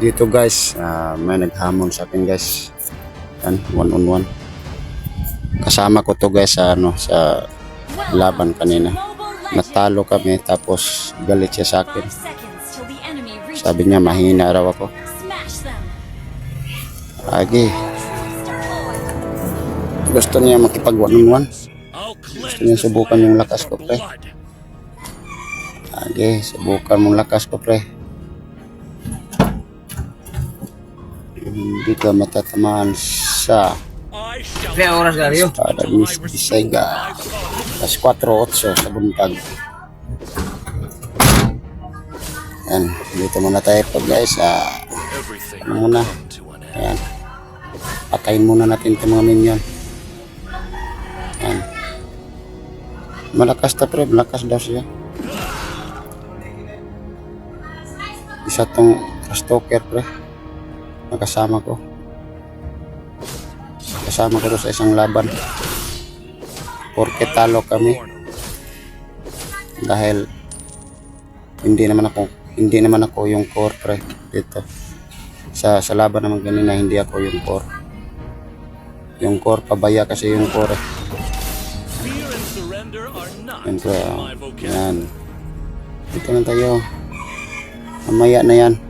Dito guys, ah, may naghamon sa akin guys. Yan, one on one. Kasama ko to guys sa ano sa laban kanina. Natalo kami tapos galit siya sa akin. Sabi niya mahina raw ako. Agi, gusto niya makipag one on one. Gusto niya subukan yung lakas ko pre. Agi, subukan mong lakas ko pre. Hindi ka matatamaan sa Kaya oras Dario. Kada Miss Bisayga. Alas 4.8 sa buntag. Yan. Dito muna tayo po guys. Ah, ano muna. come to an end. Ayan. Patayin muna natin itong mga minion. Yan. Malakas ta pre. Malakas daw siya. Isa tong stalker pre. Nakasama ko. Kasama ko sa isang laban. Porke talo kami. Dahil hindi naman ako hindi naman ako yung core pre dito. Sa sa laban naman kanina hindi ako yung core. Yung core pabaya kasi yung core. eh. Yan pre. ah. Yan. Dito na tayo. Mamaya na yan.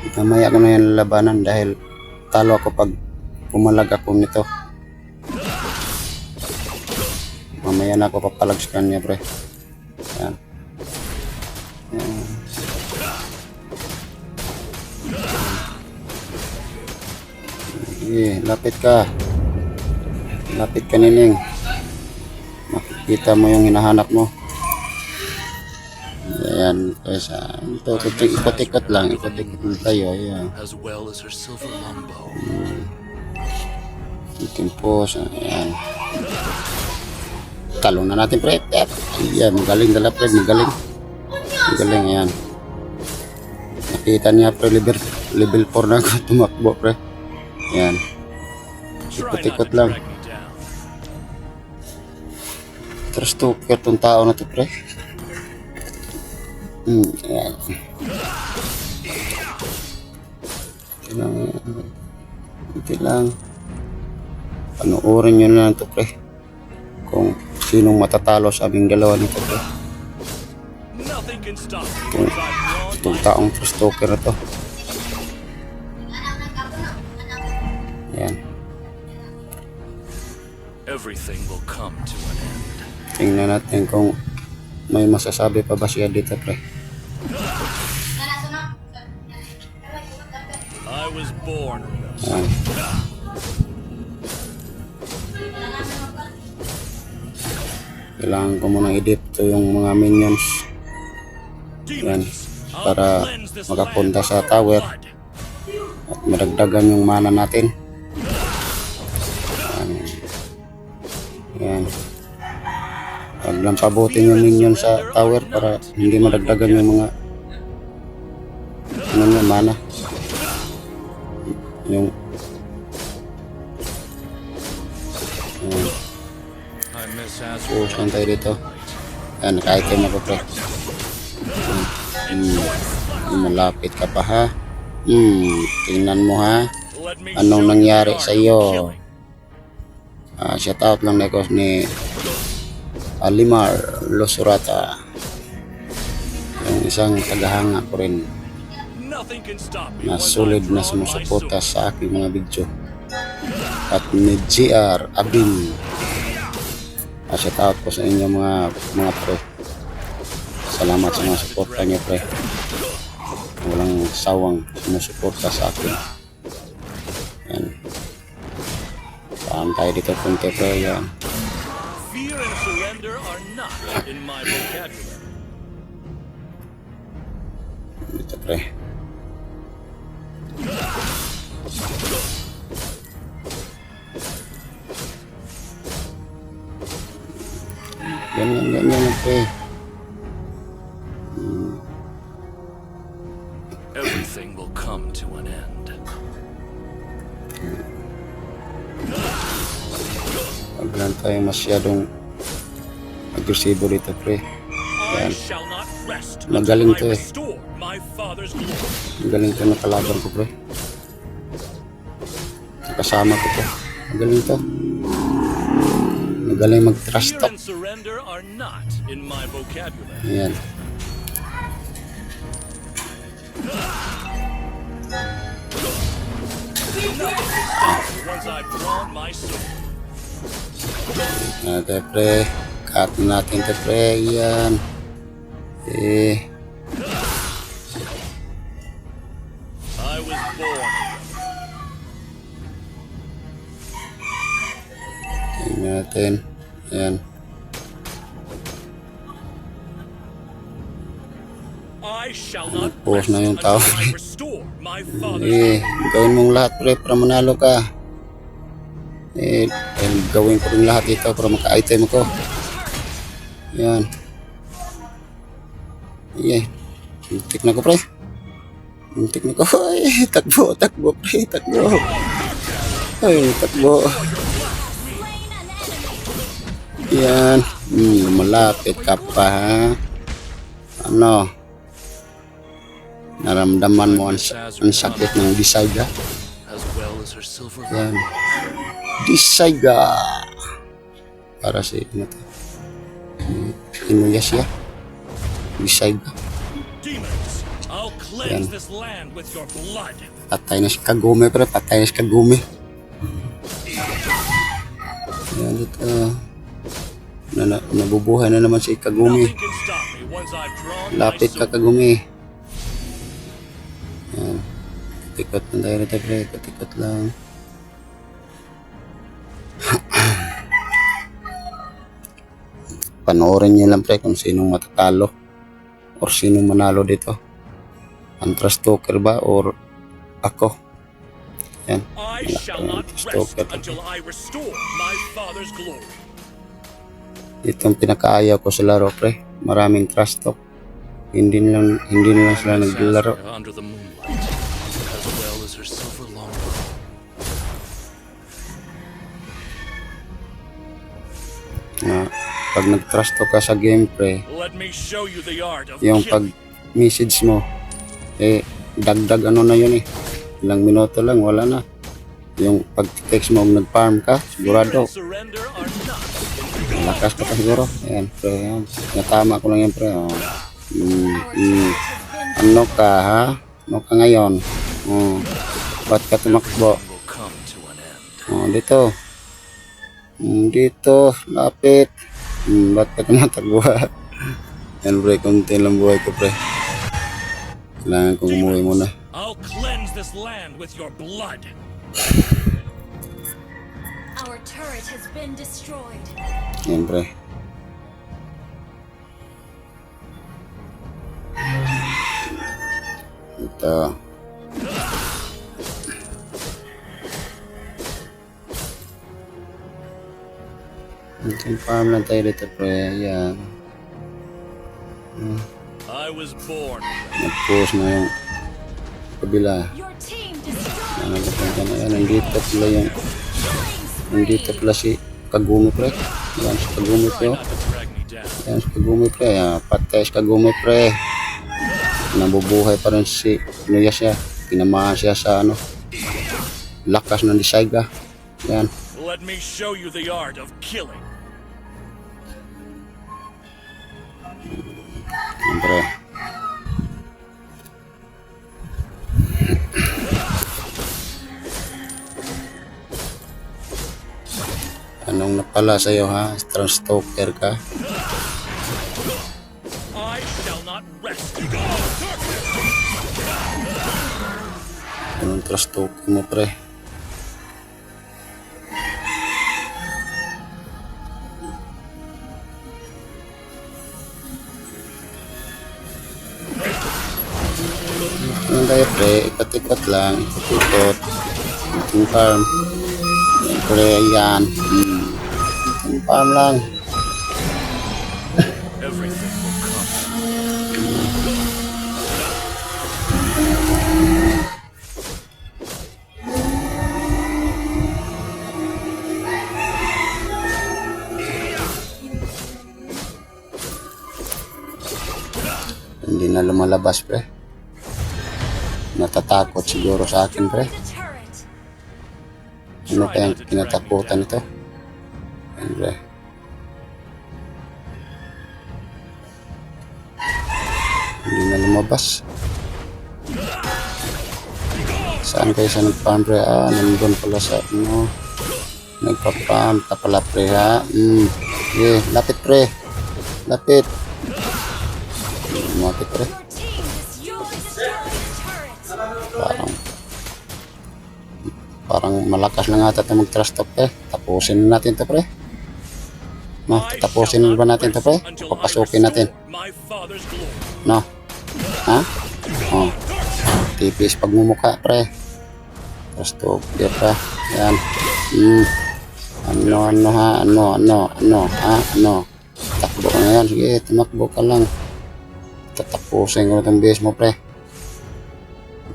Mamaya ko na yan labanan dahil talo ako pag pumalag ako nito. Mamaya na ako papalag sa kanya, pre. Yan. Yan. Sige, lapit ka. Lapit ka, Nining. Makikita mo yung hinahanap mo. Ayan, guys. Ito, ikot-ikot lang. Ikot-ikot lang tayo. Ayan. Longbow. Ikimpos. Ayan. Talong na natin, pre. Ayan, magaling dala, pre. Magaling. Magaling, ayan. Nakita niya, pre, level, level 4 na ako tumakbo, pre. Ayan. Ikot-ikot lang. Terus tuh tong tao na to, pre. Hmm, ayan. Ito lang, ayan. Ito lang. Panoorin nyo na lang to, pre. Kung sinong matatalo sa aming dalawa nito, pre. Kung itong taong stalker na to. Ayan. Everything will come to an end. Tingnan natin kung may masasabi pa ba siya dito, pre. Born. Kailangan ko munang edit to yung mga minions yan para makapunta sa tower at madagdagan yung mana natin. Yan. Yan. Huwag lang pabutin yung minion sa tower para hindi madagdagan yung mga ano nga, mana. Yung So, saan tayo dito? Yan, naka-item ako pre. Hmm. Hmm, Malapit ka pa ha. Hmm, tingnan mo ha. Anong nangyari sa iyo? Ah, shout out lang na ni Alimar Losurata. Yung isang tagahanga ko rin na solid na sumusuporta sa aking mga video. At ni GR Abin. Ah, shout out po sa inyo mga mga pre. Salamat sa mga suporta niyo pre. Walang sawang sumusuporta sa akin. Yan. Saan tayo dito punti pre? Yan. Fear and surrender are not in my vocabulary. Dito pre. Ganyan, ganyan na pre. Everything will come to an end. Huwag lang tayo masyadong agresibo dito pre. Yan. Magaling to eh. restore my father. father's glory. Ang galing to na kalaban ko, pre. Kasama ko to. Ang galing to. Magaling mag-trust vocabulary. Ayan. Okay, pre. Cut natin to, pre. Yan. Eh. Natin. Ayan. I shall not Pause rest na yung tao. Eh, gawin mong lahat, pre, para manalo ka. Eh, eh, gawin ko rin lahat ito para maka-item ako. Yan. Yeah. Muntik na ko, pre. Muntik na ko. Ay, takbo, takbo, pre, takbo. Ay, takbo. Yan. Hmm, malapit ka pa, ha? Ano? Naramdaman mo ang, sa- ang sakit ng silver Yan. Disaiga. Para si to? Inuyasha. Disaiga. demons. I'll cleanse Yan. Patay na si Kagome, pre. Patay na si Kagome. Yan dito. Na, na, nabubuhay na naman si drawn Lapit ka. Kagome. Yan. Katikot lang tayo rito, pre. Katikot lang. Panoorin niyo lang, pre, kung sinong matatalo or sinong manalo dito. Ang trust talker ba or ako? Yan. I shall not rest until I restore my father's glory. Ito ang pinakaayaw ko sa laro, pre. Maraming trust talk. Hindi lang, hindi na lang sila longbow. na pag nag-trust ka sa game, pre, yung killing. pag-message mo, eh, dagdag ano na yun eh. Ilang minuto lang, wala na. Yung pag-text mo, nag-farm ka, sigurado, lakas ka pa siguro. Ayan, pre, yan. Natama ko lang yan, pre. Oh. Mm, mm. Ano ka, ha? Ano ka ngayon? Oh. Ba't ka tumakbo? Oh, dito. Mm, dito, lapit. Mm, ba't ka tumatakbo? Yan, pre, konti lang buhay ko, pre. Kailangan kong umuwi muna. I'll cleanse this land with your blood. Our turret has been destroyed. Yan, pre. Ito. Itong farm lang tayo dito, pre. Yan. I was born. Nag-post na yung kabila. Your team destroyed. Ano ba punta na yan? Nandito pala yung... Nandito pala si Kagumi, pre. Yan si Kagumi, pre. Oh. not to drag me down. Yan si Kagumi, pre. Patay si Kagumi, pre. Nabubuhay pa rin si Nuya siya. Tinamaan siya sa ano. Lakas ng Disaiga. Yan. Let me show you the art of killing. Yan, pre. Anong napala sa'yo ha? Transtalker ka? Anong transtalker mo pre? Ano tayo pre? Ikot-ikot lang. Ikot-ikot. Farm. Yan pre, yan. Hmm. Farm lang. Everything will come. Hindi na lumalabas pre. natatakot siguro sa akin pre. Ano kayang kinatakutan ito? Pre. Hindi na lumabas. Saan kayo sa nagpam pre? Ah, nandun pala sa ano. Nagpapam ka pala pre ha. Mm. Sige, lapit pre. Lapit. Lumapit pre. Parang parang malakas lang ata ito mag-trust talk pre. Tapusin na natin to pre. No, I tapusin shall na ba natin to rest pre? Papasukin natin. No. Ha? Oh. Tipis pagmumuka pre. Talk pre pa. Yan. Hmm. Ano, ano ha? Ano, ano, ano, ha? Ano? Takbo ka ngayon. Sige, tumakbo ka lang. Tatapusin ko itong base mo, pre.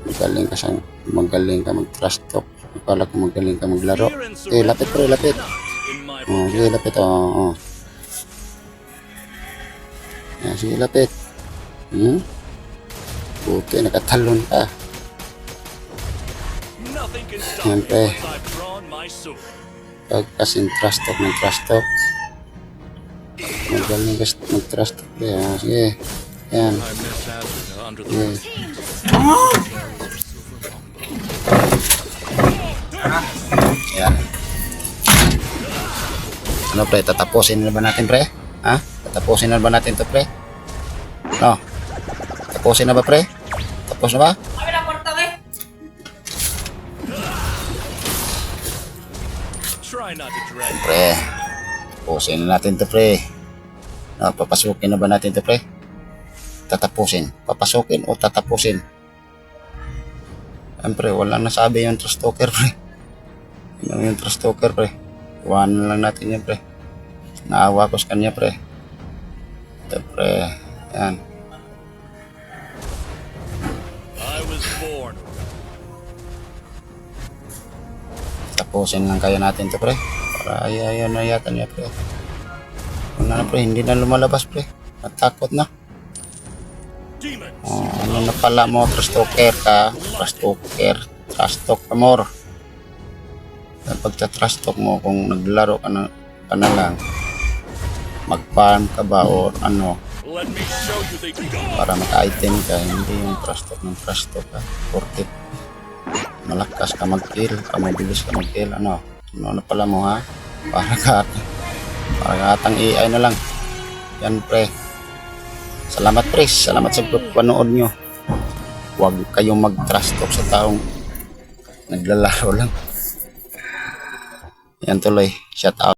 Magaling ka sa magaling ka mag-trust talk. Akala ko magaling ka maglaro. Eh, lapit pre, lapit. Oh, sige, lapit. Oh, oh. Sige, lapit. Hmm? Buti, nakatalon ka. Nothing can stop Yan, me pre. once I've drawn my sword. Pag kasing trust talk ng trust talk. Magaling ka sa mag-trust talk. pre. Ah, sige. Yan. Sige. Yan. Ano pre, tatapusin na ba natin pre? Ha? Tatapusin na ba natin to pre? Tapusin na ba pre? Tapos na ba? Try not to drag Pre. Tapusin na natin to pre. No, papasukin na ba natin to pre? Tatapusin. Papasukin o tatapusin? Siyempre, wala nasabi yung trust talker pre. Ano yung trust talker pre? Iwanan lang natin yan pre. Naawa ko sa kanya pre. Ito pre. Yan. Tapusin lang kaya natin to pre. Para ay ayaw na yata niya pre. Wala na pre, hindi na lumalabas pre. Natakot na. Oh, ano na pala mo, trust talker ka. Trust talker. Trust talk ka more. Kapag trust talk mo, kung naglaro ka na, ka na lang, mag-farm ka ba o ano, para maka-item ka, hindi yung trust talk ng trust talk ka. Malakas ka mag-kill, ka mabilis ka mag-kill, ano, ano na pala mo ha? Para ka, para ka atang AI na lang. Yan pre. Salamat pre, salamat sa panood nyo. Huwag kayong mag-trust sa taong naglalaro lang. Yan tuloy, shout out.